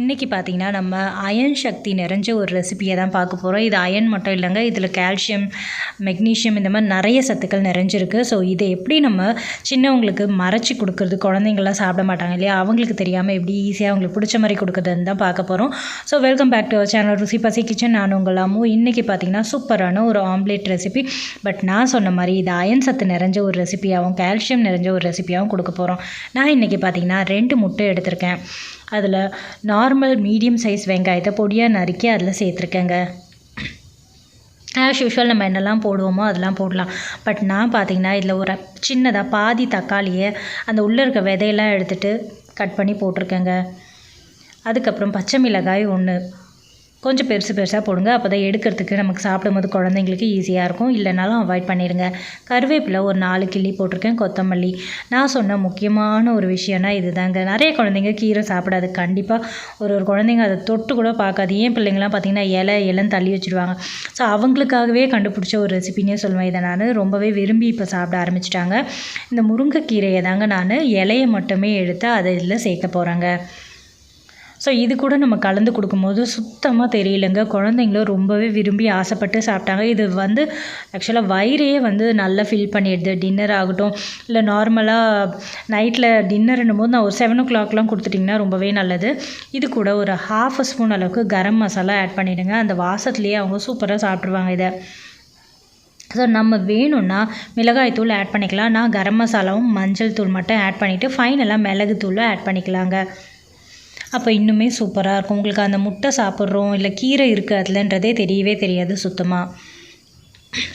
இன்றைக்கி பார்த்திங்கன்னா நம்ம அயன் சக்தி நிறைஞ்ச ஒரு ரெசிபியை தான் பார்க்க போகிறோம் இது அயன் மட்டும் இல்லைங்க இதில் கால்சியம் மெக்னீஷியம் இந்த மாதிரி நிறைய சத்துக்கள் நிறைஞ்சிருக்கு. ஸோ இதை எப்படி நம்ம சின்னவங்களுக்கு மறைச்சி கொடுக்குறது குழந்தைங்களாம் சாப்பிட மாட்டாங்க இல்லையா? அவங்களுக்கு தெரியாமல் எப்படி ஈஸியாக அவங்களுக்கு பிடிச்ச மாதிரி கொடுக்குறதுன்னு தான் பார்க்க போகிறோம் so welcome back to our channel Ruchi Pasi kitchen நான் உங்கள் அம்மு. இன்றைக்கி பார்த்திங்கன்னா சூப்பரான ஒரு ஆம்லேட் ரெசிபி பட் நான் சொன்ன மாதிரி இது அயன் சத்து நிறைஞ்ச ஒரு ரெசிபியாகவும் கால்சியம் நிறைஞ்ச ஒரு ரெசிபியாகவும் கொடுக்க போகிறோம் நான் இன்றைக்கி பார்த்திங்கன்னா ரெண்டு முட்டை எடுத்திருக்கேன். அதில் நார்மல் மீடியம் சைஸ் வெங்காயத்தை பொடியாக நறுக்கி அதில் சேர்த்துருக்கேங்க. ஆஸ் யூஷுவல் நம்ம என்னெல்லாம் போடுவோமோ அதெல்லாம் போடலாம். பட் நான் பார்த்தீங்கன்னா இதில் ஒரு சின்னதாக பாதி தக்காளியை அந்த உள்ளே இருக்க விதையெல்லாம் எடுத்துகிட்டு கட் பண்ணி போட்டிருக்கேங்க. அதுக்கப்புறம் பச்சை மிளகாய் ஒன்று கொஞ்சம் பெருசு பெருசாக போடுங்க. அப்போ தான் எடுக்கிறதுக்கு நமக்கு சாப்பிடும்போது குழந்தைங்களுக்கு ஈஸியாக இருக்கும். இல்லைனாலும் அவாய்ட் பண்ணிடுங்க கருவேப்பிலை ஒரு நாலு கிள்ளி போட்டிருக்கேன் கொத்தமல்லி. நான் சொன்ன முக்கியமான ஒரு விஷயம்னா இது தாங்க நிறைய குழந்தைங்க கீரை சாப்பிடாது. கண்டிப்பாக ஒரு ஒரு குழந்தைங்க அதை தொட்டு கூட பார்க்காது. ஏன் பிள்ளைங்களாம் பார்த்திங்கன்னா இலை இலைன்னு தள்ளி வச்சுருவாங்க. ஸோ அவங்களுக்காகவே கண்டுபிடிச்ச ஒரு ரெசிபினே சொல்லுவேன். இதை நான் ரொம்பவே விரும்பி இப்போ சாப்பிட ஆரம்பிச்சிட்டாங்க. இந்த முருங்கைக்கீரையை தாங்க நான் இலையை மட்டுமே எடுத்து அதை இதில் சேர்க்க போகிறேங்க ஸோ இது கூட நம்ம கலந்து கொடுக்கும்போது சுத்தமாக தெரியலங்க. குழந்தைங்களும் ரொம்பவே விரும்பி ஆசைப்பட்டு சாப்பிட்டாங்க. இது வந்து ஆக்சுவலாக வயிறையே வந்து நல்லா ஃபில் பண்ணிடுது. டின்னர் ஆகட்டும் இல்லை நார்மலாக நைட்டில் டின்னர்னும் போது நான் ஒரு செவன் ஓ கிளாக்லாம் கொடுத்துட்டிங்கன்னா ரொம்பவே நல்லது. இது கூட ஒரு ஹாஃப் ஸ்பூன் அளவுக்கு கரம் மசாலா ஆட் பண்ணிவிடுங்க அந்த வாசத்துலேயே அவங்க சூப்பராக சாப்பிட்ருவாங்க இதை. ஸோ நம்ம வேணும்னா மிளகாய் தூள் ஆட் பண்ணிக்கலாம். நான் கரம் மசாலாவும் மஞ்சள் தூள் மட்டும் ஆட் பண்ணிவிட்டு ஃபைனலாக மிளகு தூளும் ஆட் பண்ணிக்கலாங்க. அப்போ இன்னுமே சூப்பராக இருக்கும். உங்களுக்கு அந்த முட்டை சாப்பிட்றோம் இல்லை கீரை இருக்குது அதுலன்றதே தெரியவே தெரியாது சுத்தமாக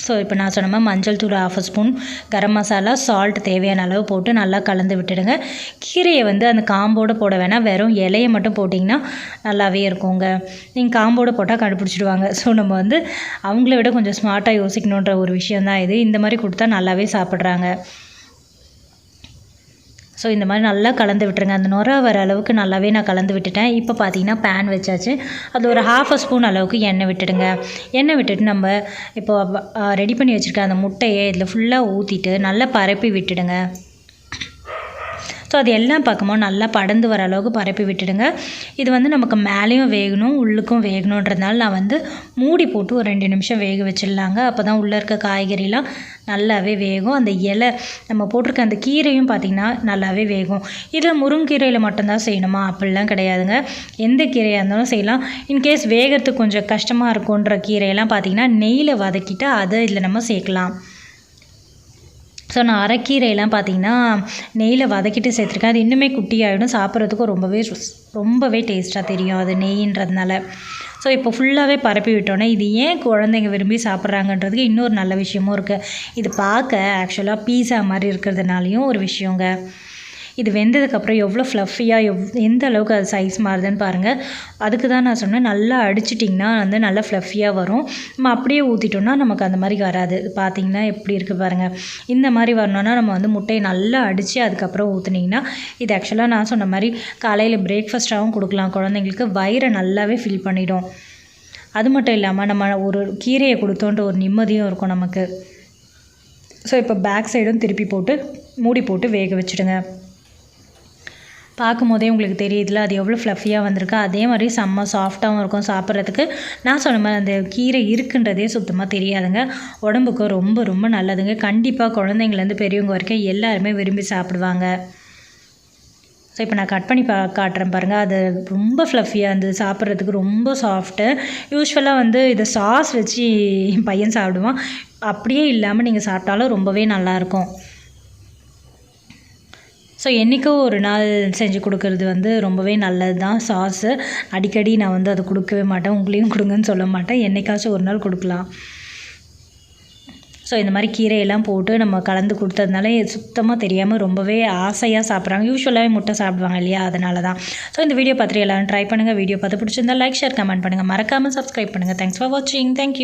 ஸோ இப்போ நான் சொன்ன மாதிரி மஞ்சள் தூள் half spoon garam masala salt தேவையான அளவு போட்டு நல்லா கலந்து விட்டுடுங்க. கீரையை வந்து அந்த காம்போடு போட வேணாம். வெறும் இலையை மட்டும் போட்டிங்கன்னா நல்லாவே இருக்குங்க. நீங்கள் காம்போடு போட்டால் கண்டுபிடிச்சிடுவாங்க. ஸோ நம்ம வந்து அவங்கள விட கொஞ்சம் ஸ்மார்ட்டாக யோசிக்கணுன்ற ஒரு விஷயம் தான் இது. இந்த மாதிரி கொடுத்தா நல்லாவே சாப்பிட்றாங்க. ஸோ இந்த மாதிரி நல்லா கலந்து விட்டுருங்க. அந்த நுர வர அளவுக்கு நல்லாவே நான் கலந்து விட்டுட்டேன். இப்போ பார்த்தீங்கன்னா பேன் வச்சாச்சு. அது ஒரு ஹாஃப் அ ஸ்பூன் அளவுக்கு எண்ணெய் விட்டுடுங்க. எண்ணெய் விட்டுட்டு நம்ம இப்போ ரெடி பண்ணி வச்சுருக்க அந்த முட்டையை இதில் ஃபுல்லாக ஊற்றிட்டு நல்லா பரப்பி விட்டுடுங்க. ஸோ அது எல்லா பக்கமும் நல்லா படந்து வர அளவுக்கு பரப்பி விட்டுடுங்க. இது வந்து நமக்கு மேலேயும் வேகணும் உள்ளுக்கும் வேகணுன்றதுனால நான் வந்து மூடி போட்டு ஒரு ரெண்டு நிமிஷம் வேக வச்சிடலாங்க. அப்போ தான் உள்ளே இருக்க காய்கறிலாம் நல்லாவே வேகும். அந்த இலை நம்ம போட்டிருக்க அந்த கீரையும் பார்த்திங்கன்னா நல்லாவே வேகும். இதில் முருங்கீரையில் மட்டும்தான் செய்யணுமா? அப்படிலாம் கிடையாதுங்க. எந்த கீரையாக இருந்தாலும் செய்யலாம். இன்கேஸ் வேகிறதுக்கு கொஞ்சம் கஷ்டமாக இருக்குன்ற கீரையெல்லாம் பார்த்திங்கன்னா நெய்யில் வதக்கிட்டு அதை இதில் நம்ம சேர்க்கலாம். ஸோ நான் அரைக்கீரையெல்லாம் பார்த்தீங்கன்னா நெய்யில் வதக்கிட்டு சேர்த்துருக்கேன். அது இன்னுமே குட்டியாகிடும் சாப்பிட்றதுக்கும் ரொம்பவே ரொம்பவே டேஸ்ட்டாக தெரியும் அது நெய்ன்றதுனால ஸோ இப்போ ஃபுல்லாகவே பரப்பி விட்டோன்னே இது ஏன் குழந்தைங்க விரும்பி சாப்பிட்றாங்கன்றதுக்கு இன்னொரு நல்ல விஷயமும் இருக்குது இது பார்க்க ஆக்சுவலாக பீஸா மாதிரி இருக்கிறதுனாலையும் ஒரு விஷயங்க. இது வெந்ததுக்கப்புறம் எவ்வளோ ஃப்ளஃபியாக எவ் எந்த அளவுக்கு அது சைஸ் மாறுதுன்னு பாருங்கள் அதுக்கு தான் நான் சொன்னேன் நல்லா அடிச்சிட்டிங்கன்னா வந்து நல்லா ஃப்ளஃபியாக வரும். நம்ம அப்படியே ஊற்றிட்டோம்னா நமக்கு அந்த மாதிரி வராது. பார்த்திங்கன்னா எப்படி இருக்குது பாருங்கள் இந்த மாதிரி வரணுன்னா நம்ம வந்து முட்டையை நல்லா அடித்து அதுக்கப்புறம் ஊற்றுனீங்கன்னா இது ஆக்சுவலாக நான் சொன்ன மாதிரி காலையில் பிரேக்ஃபாஸ்ட்டாகவும் கொடுக்கலாம். குழந்தைங்களுக்கு வயிறை நல்லாவே ஃபில் பண்ணிடும். அது மட்டும் இல்லாமல் நம்ம ஒரு கீரையை கொடுத்தோன்ற ஒரு நிம்மதியும் இருக்கும் நமக்கு. ஸோ இப்போ பேக் சைடும் திருப்பி போட்டு மூடி போட்டு வேக வச்சுடுங்க. பார்க்கும் போதே உங்களுக்கு தெரியுதுல அது எவ்வளோ ஃப்ளஃபியாக வந்திருக்கு. அதே மாதிரி செம்ம சாஃப்டாகவும் இருக்கும் சாப்பிட்றதுக்கு. நான் சொன்ன மாதிரி அந்த கீரை இருக்குன்றதே சுத்தமாக தெரியாதுங்க. உடம்புக்கு ரொம்ப ரொம்ப நல்லதுங்க. கண்டிப்பாக குழந்தைங்கலேருந்து பெரியவங்க வரைக்கும் எல்லாருமே விரும்பி சாப்பிடுவாங்க. ஸோ இப்போ நான் கட் பண்ணி பா காட்டுறேன் பாருங்கள் அது ரொம்ப ஃப்ளஃபியாக இருந்தது. சாப்பிட்றதுக்கு ரொம்ப சாஃப்ட்டு யூஸ்வலாக வந்து இதை சாஸ் வச்சு பையன் சாப்பிடுவான். அப்படியே இல்லாமல் நீங்கள் சாப்பிட்டாலும் ரொம்பவே நல்லாயிருக்கும் ஸோ என்றைக்கோ ஒரு நாள் செஞ்சு கொடுக்கறது வந்து ரொம்பவே நல்லது தான் சாஸு அடிக்கடி நான் வந்து அதை கொடுக்கவே மாட்டேன். உங்களையும் கொடுங்கன்னு சொல்ல மாட்டேன். என்றைக்காச்சும் ஒரு நாள் கொடுக்கலாம். ஸோ இந்த மாதிரி கீரையெல்லாம் போட்டு நம்ம கலந்து கொடுத்ததுனால சுத்தமாக தெரியாமல் ரொம்பவே ஆசையாக சாப்பிட்றாங்க. யூஸ்வலாகவே முட்டை சாப்பிடுவாங்க இல்லையா? அதனால தான் ஸோ இந்த வீடியோ பார்த்துட்டு எல்லோரும் ட்ரை பண்ணுங்கள் வீடியோ பார்த்து பிடிச்சிருந்தா லைக் ஷேர் கமெண்ட் பண்ணுங்கள் மறக்காமல் சப்ஸ்கிரைப் பண்ணுங்கள் தேங்க்ஸ் ஃபார் வாட்சிங் தேங்க்யூ